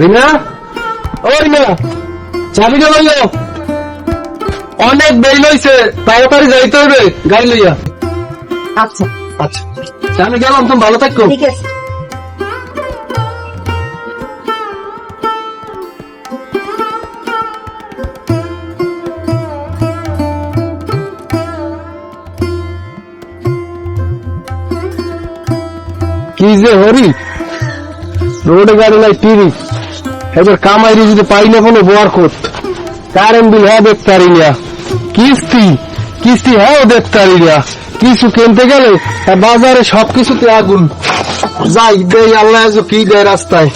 রিনা? ও রিনা চাবিটা লইল অনেক বেল হইছে তাড়াতাড়ি যাইতে হবে গাড়ি লইয়া। আচ্ছা। আচ্ছা আমি গেলাম তুমি ভালো থাকো। ঠিক আছে। কি যে হরি। রোডে গাড়ি নাই তিরিশ এবার কামাইরে যদি পাই না কোনো বোয়ার কোট কারেন্ট বিল হ্যাঁ দেখতে পারি না কিস্তি কিস্তি হ্যাঁ দেখতে পারি না কিছু কিনতে গেলে বাজারে সবকিছুতে আগুন। যাই দেয় আল্লাহ কি দেয় রাস্তায়।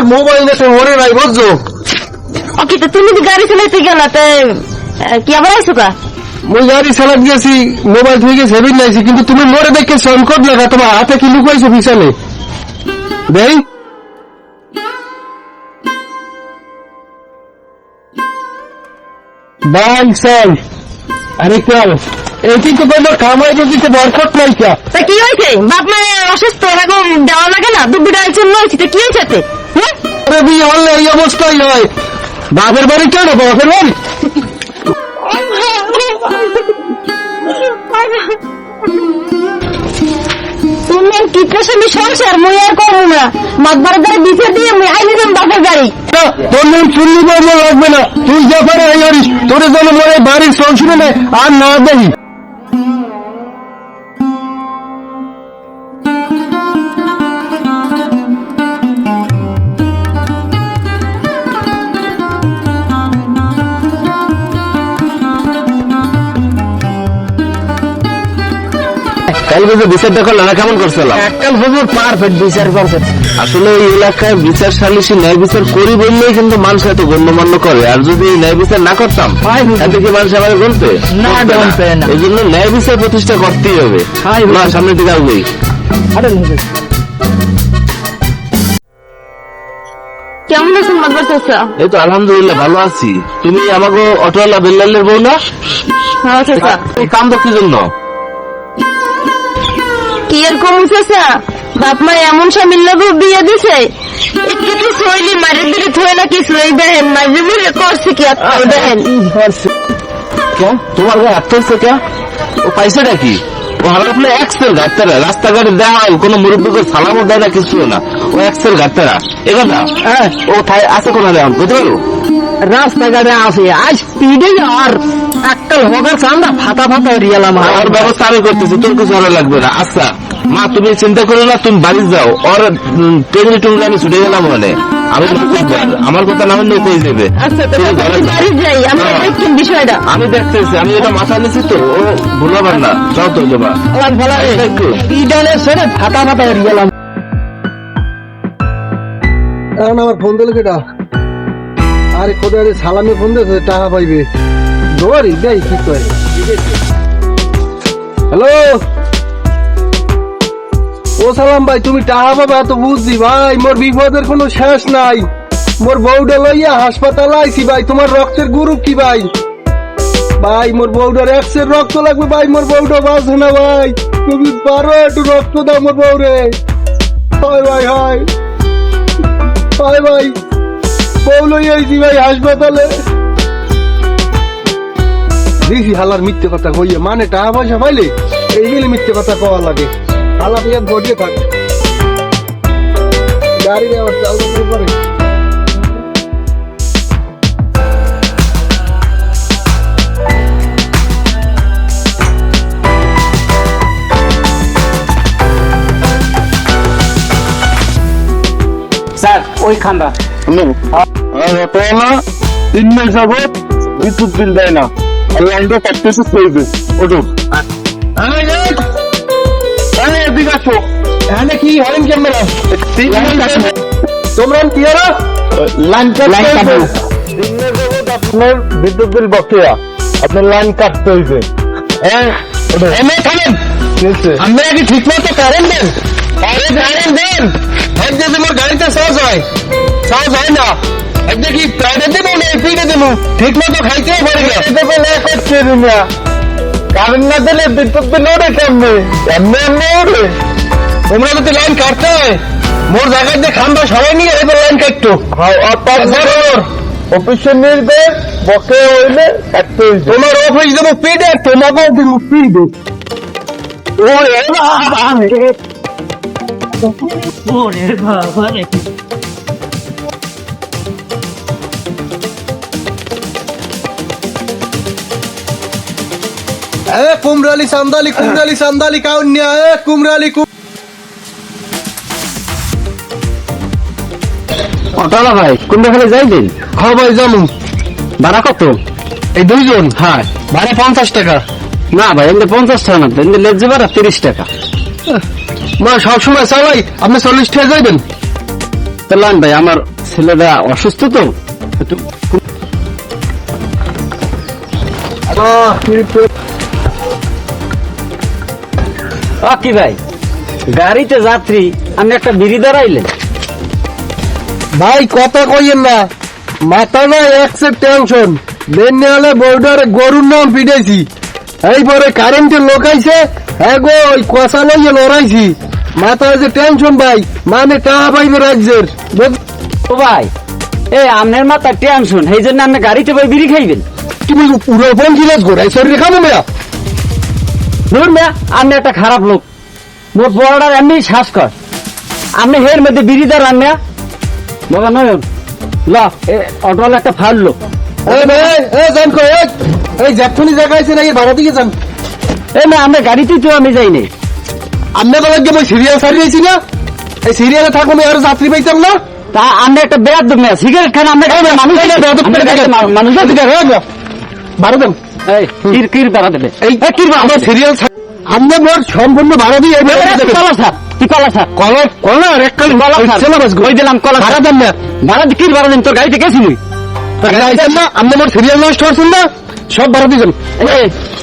আমার মোবাইল দেখে মনে নাই বুঝছ? ওকে তো তুমি তো গাড়ি চালাইতে গেলা তে কি আবার আইসো কা মই গাড়ি চালাত গেছি মোবাইল থেকে সেভিং নাইছি কিন্তু তুমি মোরে দেখে সংকট লাগা তোমার হাতে কি লুকাইছো পিছনে দেই। বাই সাই আরে কেউ এই কিন্তু কোনো কামাই দিতে বরকত নাই কে? তা কি হয়েছে? বাপ মা অসুস্থ এরকম দেওয়া লাগে না? বিড়াল জন্য হয়েছে কি হয়েছে? হ্যাঁ বিয়ে হলে এই অবস্থাই হয়। বাপের বাড়ি কেন বাপের বাড়ি? সংসার মুই আর করব না। মাতবার দ্বারা দিতে দিয়ে মুই আইলে যাম বাপের গাড়ি না, তোর নাম চুল্লি বলব লাগবে না। তুই যা পারে এই করিস তোর জন্য মনে বাড়ির সংসারে আর না দেখি কাল বুঝে বিচারটা করলে না কেমন করছিলাম এককাল হুজুর পারফেক্ট বিচার করছে। আসলে এই এলাকায় বিচার সালিসি ন্যায় বিচার করি বললেই কিন্তু মানুষ এত গণ্যমান্য করে। আর যদি ন্যায় বিচার না করতাম এত কি মানুষ আমার বলতে না, বলতে না। এই জন্য ন্যায় বিচার প্রতিষ্ঠা করতেই হবে। হাই না সামনের দিকে আসবেই কেমন আছেন চাচা? এই তো আলহামদুলিল্লাহ ভালো আছি। তুমি আমাকে অটোওয়ালা বেল্লালের বউ না? হ্যাঁ চাচা। এই কাম তো কি জন্য? কি এরকম চাচা? বাপ মা এমন স্বামীর লোক বিয়ে দিছে? একটু শৈলী না কিছু এই দেখেন মাঝে করছে কি আপনার দেখেন? কেন তোমার গায়ে হাত তুলছে কে? ও পয়সাটা কি ও আমার আপনি এক্সেল ঘাটতারা রাস্তাঘাটে দেওয়া কোনো মুরব্বীকে সালামও দেয় না কিছু না। ও এক্সেল ঘাটতারা এ কথা? হ্যাঁ। ও আছে কোন দেওয়া বুঝতে পারো রাস্তাঘাটে আছে। আজ স্পিডে আর এককাল হকার চান্দা ফাটা ফাটা রিয়ালাম ওর ব্যবস্থা আমি করতেছি তোর কিছু করা লাগবে না। আচ্ছা মা তুমি চিন্তা করো না তুমি বাড়ি যাও। ওর টেবিল টুঙ্গলে আমি ছুটে গেলাম মানে আমি আমার কথা না হলে নৌকোই দেবে আচ্ছা হ্যাঁ। আমি দেখতেছি আমি এটা মাথা নিছি তো ও ভুলাবার না। যাও তো যাবা ইডালে সেরে ফাটা ফাটা রিয়ালাম এখন আমার ফোন দিল কেটা? আরে কোথায় সালামে ফোন দিয়েছে টাকা পাইবে? দৌড়ি দেই কি করে হ্যালো ও সালাম ভাই, তুমি টাকা পাবে এত বুঝছি ভাই, মোর বিপদের কোনো শেষ নাই। মোর বউডা লইয়া হাসপাতাল আইছি ভাই, তোমার রক্তের গুরু কি ভাই? ভাই, মোর বউডার এক্সের রক্ত লাগবে ভাই, মোর বউডা বাঁচবে না ভাই। তুমি পারো একটু রক্ত দাও মোর বউরে। হয় ভাই হয়। হয়, ভাই। বউ লই ভাই হাসপাতালে। দেখি হালার মিথ্যে কথা কইয়ে মানে টাকা পয়সা পাইলে এই গেলে মিথ্যে কথা কওয়া লাগে। হালা পেয়ে গড়িয়ে থাকে। গাড়ি আবার চাল পারে স্যার ওইখানটা তিন মাস যাবত বিদ্যুৎ বিল দেয় না। এদিকে আসো। এখানে কি ক্যামেরা? তোমরা কি হলো? আপনার বিদ্যুৎ বিল বকেয়া। আপনার লাইন কাটতে হইবে হ্যাঁ আমরা কি ঠিক মতো কারেন্ট দেন কারেন্ট দেন। এক যে তোমার গাড়িতে সহজ হয় সহজ হয় না একটা কি প্রাইভেট দেবো না এপিডে দেবো ঠিক মতো খাইতে পারে না এটা না করছে না কারেন্ট না দিলে বিদ্যুৎ বিল ওঠে কেমনে এমনি এমনি ওঠে তোমরা যদি লাইন কাটতে হয় মোর জায়গায় যে খাম্বা সবাই নিয়ে এবার লাইন কাটতো অফিসের নির্দেশ বকে হইলে কাটতে হইবে তোমার অফিস দেবো পিডে তোমাকেও দেবো পিডে ওরে বাবা রে। এ কুমরালি সান্দালি কুমরালি সান্দালি কাউন্যা এ কুমরালি কুম অটালা ভাই কোন দেখালে যাইবেন হ্যাঁ ভাই জানু ভাড়া কত? এই দুইজন। হ্যাঁ ভাড়া পঞ্চাশ টাকা। না ভাই এমনি পঞ্চাশ টাকা না এমনি লেজ ভাড়া তিরিশ টাকা। মা সবসময় চালাই আপনি চল্লিশ টাকা যাইবেন লান ভাই আমার ছেলেটা অসুস্থ তো। একটু কি ভাই গাড়িতে যাত্রী আমি একটা বিড়ি দাঁড়াইলেন ভাই কথা কইয়েন না। মাথা না একসে টেনশন বেন্যা হলে বোর্ডারে গরুর নাম পিটাইছি। এইপরে কারেন্টের লোক আইছে হ্যাঁ গো ওই কষা লইয়ে লড়াইছি। মাথায় যে টেনশন ভাই মানে টাকা পাইবে রাজ্যের। ও ভাই এ আমনের মাথা টেনশন সেই জন্য আপনি গাড়িতে বই বিড়ি খাইবেন। তুমি পুরো ফোন জিজ্ঞেস করে শরীরে খাব মেয়া। ধরুন না আপনি একটা খারাপ লোক। মোর বড়টার এমনি শ্বাস কর। আপনি হের মধ্যে বিড়ি দাঁড়ান না বাবা নয়ন ল এ অটোওয়ালা একটা ফাড়লো। এই ভাই এই জান কই এই এই যখনই জায়গা আছে নাকি ভাড়া দিকে যান এ না আমরা গাড়িতেই তো আমি যাই নাই আপনি বলে যে সিরিয়াল সারিয়েছি না। এই সিরিয়ালে থাকব আমি আরও যাত্রী পাইতাম না। তা আমরা একটা সিগারেট খান আমরা মানুষ মানুষ ভাড়া দেন। এই কির কির বেড়া দেবে? এই কি আমার সিরিয়াল আমরা মোর সম্পূর্ণ ভাড়া দিয়ে এই ভাড়া দেবেন। কলা স্যার কি কলা স্যার কলা কলা আর এক কালি কলা স্যার সিলেবাস ওই দিলাম কলা ভাড়া ভাড়া দেন না। কির দিন? তোর গাড়িতে মোর সিরিয়াল নষ্ট করছেন না? সব ভাড়া দিবেন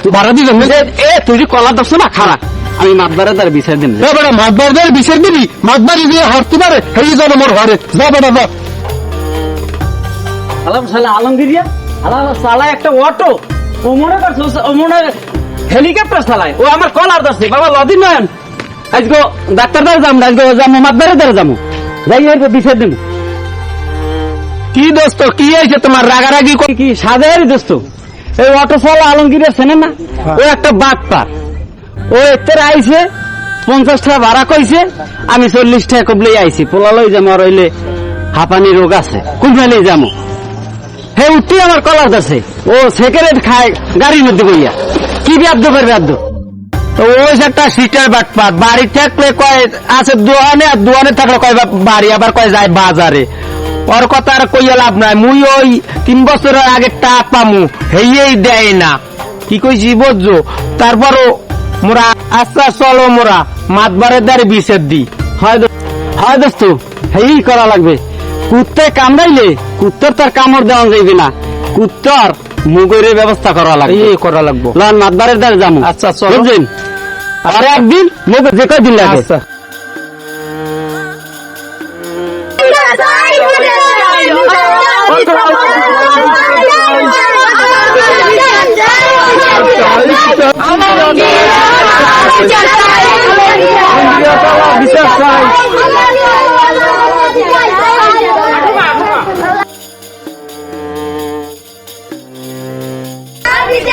দিবেন এ তুই কলা দছ না খারাপ আমি মাতবারে তার বিচার দিন এ বেটা মাতবার দেয় বিশের দিবি? মাতবারি দিয়ে হারতে পারে হেই যাবে মোর ঘরে। যা বেটা যা। আলাম শালা আলমগিরিয়া। আলাম শালা একটা অটো। ও মনে করছে ও- ও মনে হেলিকপ্টার চালায়। ও আমার কলার দছে বাবা লদিন নয়ন। আজকে ডাক্তার দ্বারা যাম না আজকে যাব মাতবারে দ্বারা যাব যাই এর বিচার দিন কি দোস্ত কি হয়েছে তোমার? রাগারাগি কি কি সাদের দোস্ত। এই অটো চালা আলমগীরের চেনে না ও একটা বাদ পার ও এতে আইছে পঞ্চাশ টাকা ভাড়া কইছে আমি চল্লিশ টাকা কবলেই আইছি। পোলালই যাব আর হইলে হাঁপানি রোগ আছে। কোন ফেলেই যাব হে উঠি আমার কলার আছে ও সিগারেট খায় গাড়ির মধ্যে বইয়া। কি ব্যাদ্য করে ব্যাদ্য তো ওই একটা সিটার বাটপাত বাড়ি থাকলে কয় আছে দোয়ানে আর দোয়ানে থাকলে কয় বাড়ি আবার কয় যায় বাজারে। ওর কথা আর কইয়া লাভ নাই। মুই ওই তিন বছরের আগে টাকা পামু হেয়েই দেয় না। কি কইছি বুঝছ? তারপরও মোরা আচ্ছা চলো মোরা মাতবারের দ্বারে বিষের দি। হয় হয় দোস্ত হেই করা লাগবে। কুত্তে কামড়াইলে কুত্তর তার কামড় দেওয়া যাইবে না। কুত্তর মুগের ব্যবস্থা করা লাগবে। এই করা লাগবো। লন মাতবারের দ্বারে যাব আচ্ছা, চলো। বুঝলেন আর একদিন মুগে যে কয়দিন লাগে। আচ্ছা।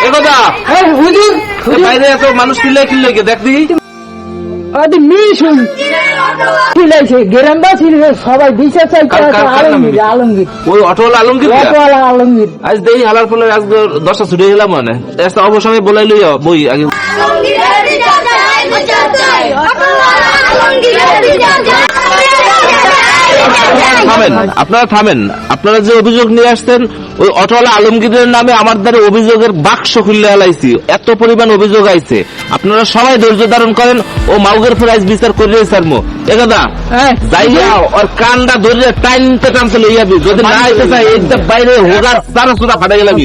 একদা বাইরে এত মানুষ কিনলে কিনলে দেখ দেখি। আদি মিশুন ছিলাইছে গেরাম্বা ছিল সবাই বিচার চাইতে নাম? আলমগীর আলমগীর ওই অটোওয়ালা আলমগীর অটোওয়ালা আলমগীর আজ দেই হালার ফলে আজ দশটা ছুটে গেলাম মানে একটা অবসময় বলাই লই বই আগে আলমগীর থামেন আপনারা থামেন। আপনারা যে অভিযোগ নিয়ে আসছেন ওই অটোওয়ালা আলমগীরের নামে আমার দ্বারা অভিযোগের বাক্স খুললে হালাইছি। এত পরিমাণ অভিযোগ আইছে। আপনারা সবাই ধৈর্য ধারণ করেন ও মাউগের ফেরাইজ বিচার করে স্যার মো একদা যাইয়া ওর কানটা ধরে টাইনতে টানতে লইয়াবি যদি না আইতে চাই এইটা বাইরে হোগার তারা সুদা ফাটাই গেলাবি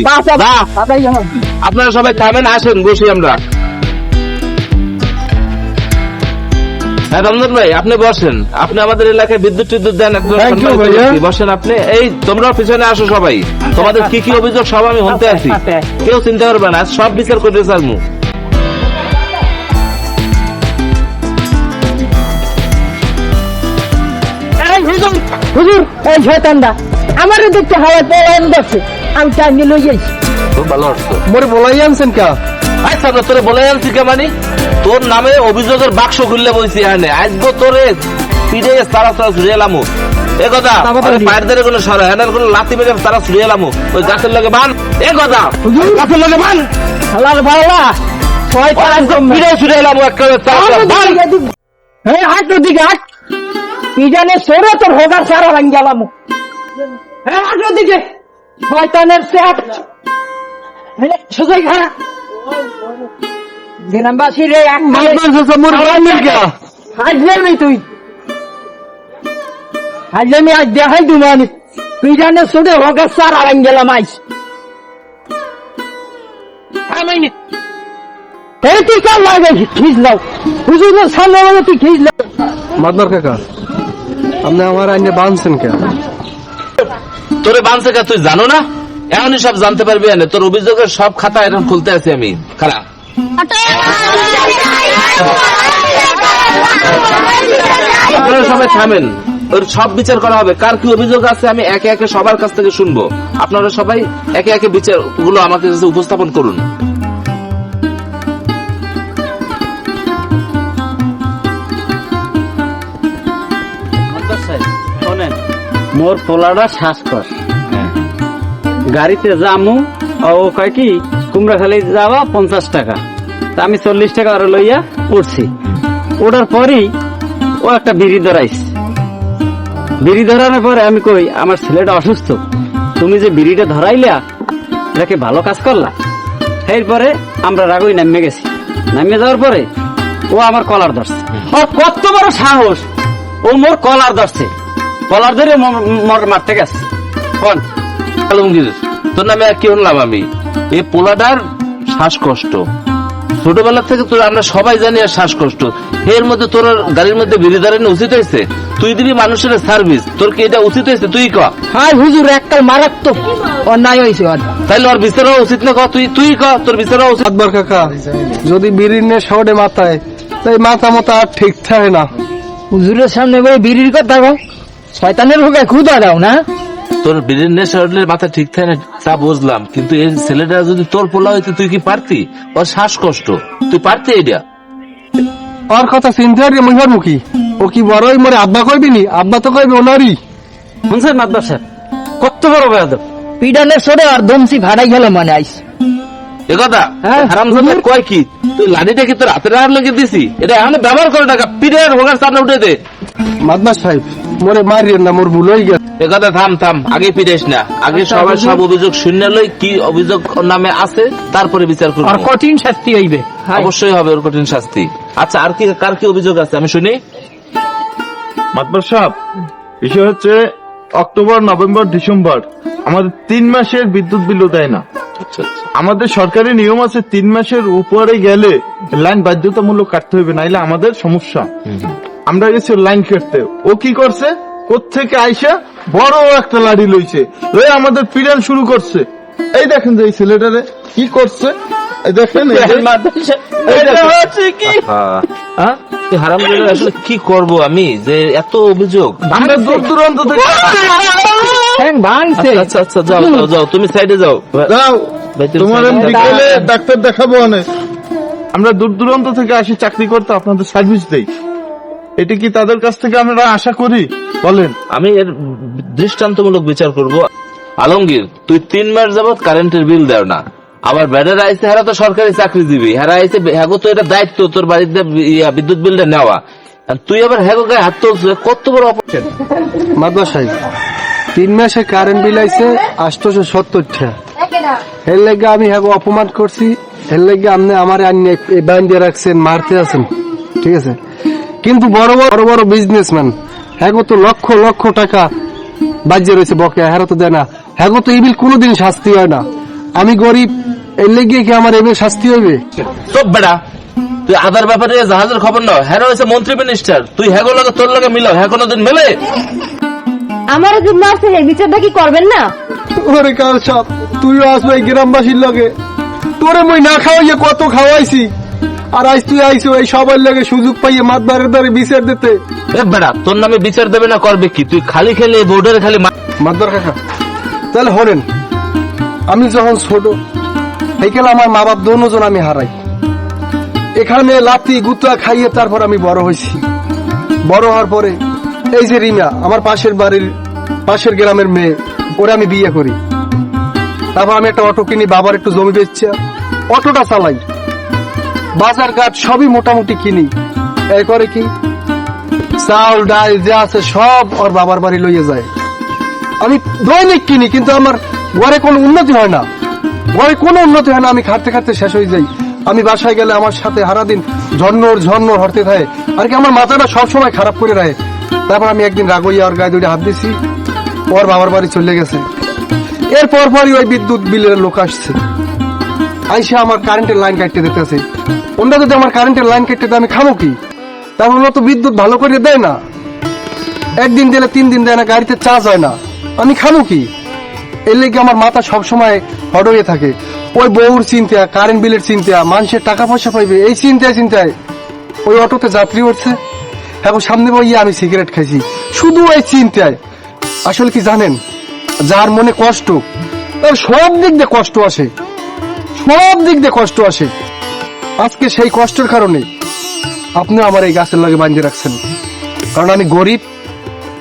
আপনারা সবাই থামেন আসেন বসি আমরা। হ্যাঁ রমজান ভাই আপনি বসেন। আপনি আমাদের এলাকায় বিদ্যুৎ টিদ্যুৎ দেন। বসেন আপনি। এই তোমরা পিছনে আসো সবাই। তোমাদের কি কি অভিযোগ সব আমি শুনতে আছি কেউ চিন্তা করবে না। সব বিচার করে স্যার মু হুজুর হুজুর এই শয়তানটা। আমারে দেখতে হাওয়া পলায়ন করছে। আমি লই যাইছি ভালো হতো মোর বলাই আনছেন কা? আচ্ছা তোরে বলে আনছি কে মানে? তোর নামে অভিযোগের বাক্স খুললে বলছি এখানে আজগো তোরে পিঠে তারা তারা ছুড়ে এলামো এ কথা পায়ের কোনো সর হ্যাঁ কোনো লাতি মেরে তারা ছুড়ে এলামো ওই গাছের লগে বান এ কথা গাছের লগে বান। হালাল ভালা শয়তান পিঠে ছুড়ে এলামো একটা হ্যাঁ দিকে জানে সরে তোর হোগার সারা গেলাম হ্যাঁ দিকে। শয়তানের সেট খারা গ্রামবাসী রে এক মাদবার চাচা মোর বলাই কা হাজলামি তুই। হাজলামি আজ দেখাই তুমি তুই জানে সরে হোগার সারা ভাঙ গেলাম আইস। এই তুই কাল লাগে খিজ লাও? সামনে তুই খিজ লাও। কাকা আপনি আমার আইনে বানছেন কে তোরে বানছে কা তুই জানো না? এখনই সব জানতে পারবি না তোর অভিযোগের সব খাতা এখন খুলতে আছি আমি। খালা। আপনারা সবাই থামেন। ওর সব বিচার করা হবে। কার কি অভিযোগ আছে আমি একে একে সবার কাছ থেকে শুনব। আপনারা সবাই একে একে বিচারগুলো আমাকে কাছে উপস্থাপন করুন। মোর পোলাটা শ্বাসকর গাড়িতে যামু ও কয় কি কুমড়াখালি যাওয়া পঞ্চাশ টাকা। তা আমি চল্লিশ টাকা আরও লইয়া উঠছি। ওঠার পরই ও একটা বিড়ি ধরাইছে। বিড়ি ধরানোর পরে আমি কই, আমার ছেলেটা অসুস্থ। তুমি যে বিড়িটা ধরাইলা এটাকে ভালো কাজ করলা? এরপরে আমরা রাগই নামিয়ে গেছি। নামিয়ে যাওয়ার পরে ও আমার কলার ধরছে। ও কত বড় সাহস! ও মোর কলার ধরছে। কলার ধরে মোর- মোর মারতে গেছে। কোন? তোর নামে আর কি শুনলাম আমি এই পোলাটার শ্বাসকষ্ট। ছোটবেলা থেকে তোর আমরা সবাই জানি আর শ্বাসকষ্ট। এর মধ্যে তোর গাড়ির মধ্যে বিড়ি ধরানো উচিত হয়েছে? তুই দিবি মানুষের সার্ভিস তোর কি এটা উচিত হয়েছে? তুই ক। হাই হুজুর একটা মারাত্মক অন্যায় হয়েছে ওর। তাইলে ওর বিচার হওয়া উচিত না ক? তুই তুই ক? তোর বিচার হওয়া উচিত। মাদবার কাকা যদি বিড়ির নে শহরে মাথায় তাই মাথা মতো আর ঠিক থাকে না। হুজুরের সামনে বই বিড়ির কথা শয়তানের হোক খুদা দাও না? তোর বিড়ির নেশা মাথা ঠিক থাকে না তা বুঝলাম। কিন্তু এই ছেলেটা যদি তোর পোলা হইতে তুই কি পারতি? ওর শ্বাসকষ্ট। তুই পারতি এটা ওর কথা চিন্তা করি মুই মুখী। ও কি বড়ই মরে আব্বা কইবি নি? আব্বা তো কইবে ওনারই। শুনছেন মাদ্রাস সাহেব? কত বড় বেয়াদব। পিডানের সরে আর দমসি ভাড়াই গেল মানে আইস। এ কথা? হ্যাঁ, হারাম কয় কি? তুই লাঠিটা কি তোর হাতের হাত লেগে দিছি? এটা এখন ব্যবহার করে টাকা পিঠের হোগার সামনে উঠে দে। মাদবার সাহেব মোরে মারিয়েন না মোর ভুল হয়ে গেছে। এ কথা থাম থাম আগে পিটেস না। আগে সবার সব অভিযোগ শূন্য লই কি অভিযোগ নামে আছে তারপরে বিচার করব। আর কঠিন শাস্তি হইবে। অবশ্যই হবে ওর কঠিন শাস্তি। আচ্ছা আর কি কার কি অভিযোগ আছে? আমি শুনি। মাতবার সাহেব বিষয় হচ্ছে অক্টোবর নভেম্বর ডিসেম্বর। আমাদের তিন মাসের বিদ্যুৎ বিলও দেয় না। আচ্ছা আচ্ছা। আমাদের সরকারি নিয়ম আছে তিন মাসের উপরে গেলে লাইন বাধ্যতামূলক কাটতে হবে নাইলে আমাদের সমস্যা। আমরা গেছি ওর লাইন কাটতে ও কি করছে? থেকে আইসা বড় একটা লাড়ি লইছে। ওই আমাদের পিড়ান শুরু করছে। এই দেখেন যে এই ছেলেটারে কি করছে? দেখেন এই যে- এটা হচ্ছে কি? হ্যাঁ হারাম আসলে কি করব আমি? যে এত অভিযোগ। আমরা দূর দূরান্ত থেকে আচ্ছা আচ্ছা যাও যাও যাও তুমি সাইডে যাও। যাও। তোমার side এ যাও। বিকেলে ডাক্তার দেখাবো অনেক। আমরা দূর দূরান্ত থেকে আসি চাকরি করতে আপনাদের সার্ভিস দেই। এটা কি তাদের কাছ থেকে আমরা আশা করি? বলেন। আমি এর দৃষ্টান্তমূলক বিচার করব। আলমগীর তুই তিন মাস যাবত কারেন্টের বিল দেও না। আবার ব্যাডার আইসে হেরা তো সরকারি চাকরি দিবি হেরা আইসে হ্যাগো তো এটা দায়িত্ব তোর বাড়িতে বিদ্যুৎ বিলটা নেওয়া। তুই আবার হ্যাগো গায়ে হাত তুলছ কত বড় অপরাধ মাদবা সাহেব তিন মাসে কারেন্ট বিল আইছে আটশোশো সত্তর টাকা এর লেগে আমি হ্যাঁ অপমান করছি। এর লেগে আপনি আমার ব্যান দিয়ে রাখছেন মারতে আছেন। ঠিক আছে? কিন্তু বড় বড় বড় বড় বিজনেসম্যান হ্যাঁ তো লক্ষ লক্ষ টাকা বাজ্যে রয়েছে বকে হ্যাঁ তো দেয় না। হ্যাঁ তো এই বিল কোনোদিন শাস্তি হয় না। আমি গরিব এর লেগে কি আমার এবার শাস্তি হইবে? সব বেড়া। তুই আধার ব্যাপারে জাহাজের খবর নাও। হ্যাঁ হয়েছে মন্ত্রী মিনিস্টার তুই হ্যাগো লাগে তোর লাগে মিলাও। হ্যাঁ কোনোদিন মেলে? আমার যে মারছে এই বিচারটা কি করবেন না? ওরে কাল সব তুইও আসবে গ্রামবাসীর লগে। তোরে মই না খাওয়াইয়ে কত খাওয়াইছি? আর আজ তুই আইসো এই সবার লগে সুযোগ পাইয়ে মাতবারের দ্বারে বিচার দিতে। এ বেড়া তোর নামে বিচার দেবে না করবে কি? তুই খালি খেলে বোর্ডের খালি মাতবার কাকা তাহলে হরেন আমি যখন ছোট এইকালে আমার মা বাপ দোনোজন আমি হারাই। এখানে লাতি গুতা খাইয়ে তারপর আমি বড় হয়েছি। বড় হওয়ার পরে এই যে রিমা আমার পাশের বাড়ির পাশের গ্রামের মেয়ে ওরে আমি বিয়ে করি। তারপর আমি একটা অটো কিনি বাবার একটু জমি বেচছি অটোটা চালাই। বাজার ঘাট সবই মোটামুটি কিনি। এরপরে কি? চাউল ডাল যা আছে সব ওর বাবার বাড়ি লইয়ে যায়। আমি দৈনিক কিনি, কিন্তু আমার ঘরে কোনো উন্নতি হয় না। ঘরে কোনো উন্নতি হয় না, আমি খাটতে খাটতে শেষ হয়ে যাই। আমি বাসায় গেলে আমার সাথে সারাদিন ঝর্ণর ঝর্ণর হরতে থাকে। আর কি আমার মাথাটা সবসময় খারাপ করে রাখে। তারপর আমি একদিন রাগইয়া ওর গায়ে দুটো হাত দিছি, ওর বাবার বাড়ি চলে গেছে। এরপর পরই ওই বিদ্যুৎ বিলের লোক আসছে। আইসে আমার কারেন্টের লাইন কাটতে দিতেছে। ওনরা যদি আমার কারেন্টের লাইন কাটতে দেয়, আমি খাব কি? তারপর ওরা তো বিদ্যুৎ ভালো করে দেয় না। একদিন দিলে তিন দিন দেয় না, গাড়িতে চার্জ হয় না। আমি খাব কি? এর লেগে আমার মাথা সবসময় হট হয়ে থাকে। ওই বউর চিন্তা কারেন্ট বিলের চিন্তা, মানুষের টাকা পয়সা পাইবে, এই চিন্তায় চিন্তায় ওই অটোতে যাত্রী উঠছে। এখন সামনে বইয়ে আমি সিগারেট খাইছি। শুধু এই চিন্তায়। আসলে কি জানেন? যার মনে কষ্ট, তার সব দিক দিয়ে কষ্ট আসে। সব দিক দিয়ে কষ্ট আসে। আজকে সেই কষ্টের কারণে আপনি আমার এই গাছের লাগে বাঁধিয়ে রাখছেন। কারণ আমি গরিব।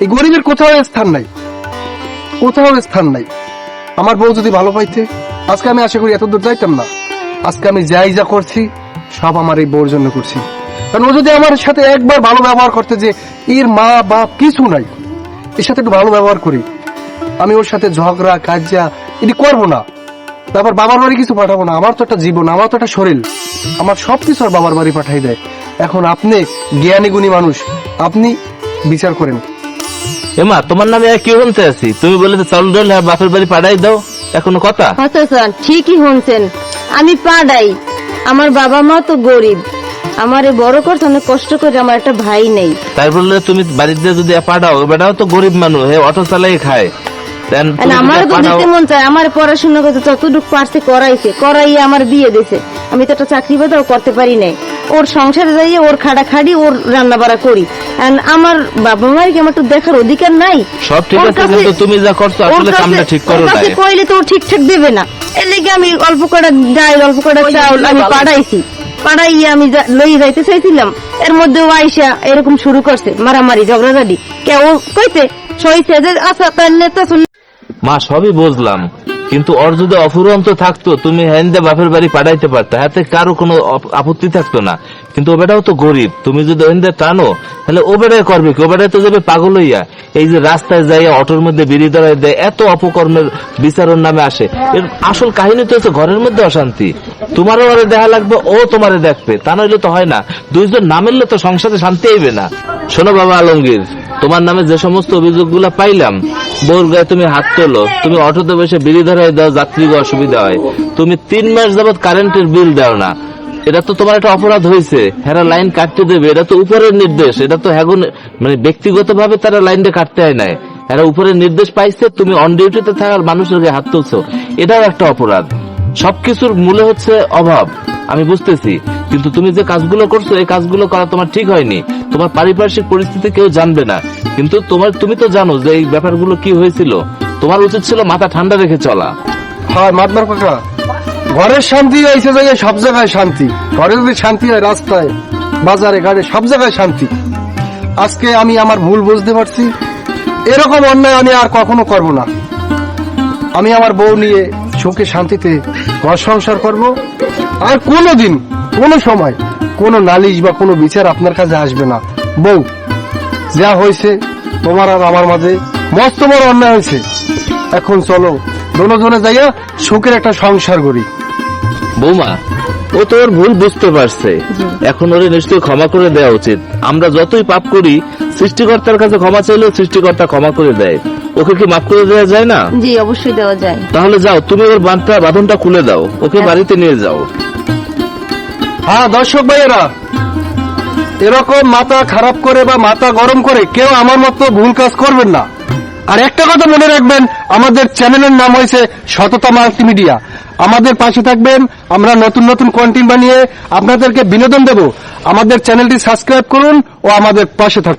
এই গরিবের কোথাও স্থান নাই। কোথাও স্থান নাই। আমার বউ যদি ভালো পাইতে, আজকে আমি আশা করি এত দূর যাইতাম না। আজকে আমি যাই যা করছি, সব আমার এই বউর জন্য করছি। কারণ ও যদি আমার সাথে একবার ভালো ব্যবহার করতে যে এর মা বাপ কিছু নাই, এর সাথে একটু ভালো ব্যবহার করি, আমি ওর সাথে ঝগড়া কাজা এটি করব না। তারপর বাবার বাড়ি কিছু পাঠাবো না আমার তো একটা জীবন আমার তো একটা শরীর। আমার সব কিছু আর বাবার বাড়ি পাঠাই দেয়। এখন আপনি জ্ঞানী গুণী মানুষ আপনি বিচার করেন। এমা তোমার নামে কি বলতে আছি? তুমি বলে যে চাউল ডাল হ্যাঁ বাপের বাড়ি পাঠাই দাও। এখনও কথা? আচ্ছা স্যার ঠিকই শুনছেন। আমি পাড়াই। আমার বাবা মা তো গরিব। আমার এই বড় করতে অনেক কষ্ট করে আমার একটা ভাই নেই। তাই বললে তুমি বাড়িতে যদি পাঠাও বেটাও তো গরিব মানুষ অটো চালাই খায়। আর আমার তো দিতে মন চায় আমার পড়াশোনা করতে যতটুকু পারছে করাইছে করাইয়ে আমার বিয়ে আমি তো একটা চাকরি বাজাও করতে পারি নাই। ওর সংসারে যাইয়ে ওর খাড়া খাড়ি ওর রান্না বাড়া করি আমার বাবা মায়ের কি আমার তো দেখার অধিকার নাই? সব ঠিক আছে কিন্তু তুমি যা করছ আসলে কামটা ঠিক করো কইলে তো ঠিকঠাক দেবে না। এর লেগে আমি অল্প কটা ডাল অল্প কটা চাউল আমি পাঠাইছি। আমি লই যাইতে চাইছিলাম। এর মধ্যে ও আইসা এরকম শুরু করছে মারামারি ঝগড়াঝাড়ি কে ও কইতে সইছে যে আচ্ছা তাহলে তো শুন মা, সবই বুঝলাম। কিন্তু ওর যদি অফুরন্ত থাকতো, তুমি হ্যান্ডে বাপের বাড়ি পাঠাইতে পারতে, হাতে কারও কোনো আপত্তি থাকতো না। কিন্তু ও বেটাও তো গরিব, তুমি যদি হ্যান্ডে টানো, তাহলে ও বেটাই করবে কি? ও বেটাই তো যাবে পাগল হইয়া। এই যে রাস্তায় যাইয়া অটোর মধ্যে বিড়ি ধরাই দেয়, এত অপকর্মের বিচারের নামে আসে। এর আসল কাহিনী তো হচ্ছে ঘরের মধ্যে অশান্তি। তোমারও ওরে দেখা লাগবে, ও তোমারে দেখবে। তা নইলে তো হয় না। দুইজন না মিললে তো সংসারে শান্তি আইবে না। শোনো বাবা আলমগীর, তোমার নামে যে সমস্ত অভিযোগগুলো পাইলাম বোর গায়ে তুমি হাত তোলো, তুমি অটোতে বসে বিড়ি ধরাই দাও যাত্রীকে অসুবিধা হয়। তুমি তিন মাস যাবত কারেন্টের বিল দাও না। এটা তো তোমার একটা অপরাধ হয়েছে হেরা লাইন কাটতে দেবে, এটা তো উপরের নির্দেশ। এটা তো হ্যাগুন মানে ব্যক্তিগত ভাবে তারা লাইনটা কাটতে হয় নাই। এরা উপরের নির্দেশ পাইছে, তুমি অন ডিউটিতে থাকার মানুষের গায়ে হাত তুলছো। এটাও একটা অপরাধ। সবকিছুর মূলে হচ্ছে অভাব। আমি বুঝতেছি। কিন্তু তুমি যে কাজগুলো করছ, এই কাজগুলো করা তোমার ঠিক হয়নি। তোমার পারিপার্শ্বিক পরিস্থিতি কেউ জানবে না। কিন্তু তোমার, তুমি তো জানো যে এই ব্যাপারগুলো কি হয়েছিল। তোমার উচিত ছিল মাথা ঠান্ডা রেখে চলা। হয় মাতবার কাকা ঘরের শান্তি হয়েছে যে সব জায়গায় শান্তি। ঘরে যদি শান্তি হয় রাস্তায়, বাজারে, ঘাটে, সব জায়গায় শান্তি। আজকে আমি আমার ভুল বুঝতে পারছি। এরকম অন্যায় আমি আর কখনো করব না। আমি আমার বউ নিয়ে সুখে শান্তিতে ঘর সংসার করব। আর কোনো দিন কোনো সময় কোনো নালিশ বা কোনো বিচার আপনার কাছে আসবে না। বউ যা হয়েছে তোমার আর আমার মাঝে মস্ত বড় অন্যায় হয়েছে। এখন চলো দোনোজনে যাইয়া সুখের একটা সংসার করি। বৌমা ও তো ওর ভুল বুঝতে পারছে। এখন ওরে নিশ্চয়ই ক্ষমা করে দেওয়া উচিত। আমরা যতই পাপ করি সৃষ্টিকর্তার কাছে ক্ষমা চাইলেও সৃষ্টিকর্তা ক্ষমা করে দেয়। ওকে কি মাফ করে দেওয়া যায় না? জি অবশ্যই দেওয়া যায়। তাহলে যাও তুমি ওর বাঁধটা বাঁধনটা খুলে দাও। ওকে বাড়িতে নিয়ে যাও। হ্যাঁ দর্শক ভাইয়েরা, এরকম মাথা খারাপ করে বা মাথা গরম করে কেউ আমার মতো ভুল কাজ করবেন না। আর একটা কথা মনে রাখবেন, আমাদের চ্যানেলের নাম হয়েছে সততা মাল্টিমিডিয়া। আমাদের পাশে থাকবেন, আমরা নতুন নতুন কন্টেন্ট বানিয়ে আপনাদেরকে বিনোদন দেব। আমাদের চ্যানেলটি সাবস্ক্রাইব করুন ও আমাদের পাশে থাকুন।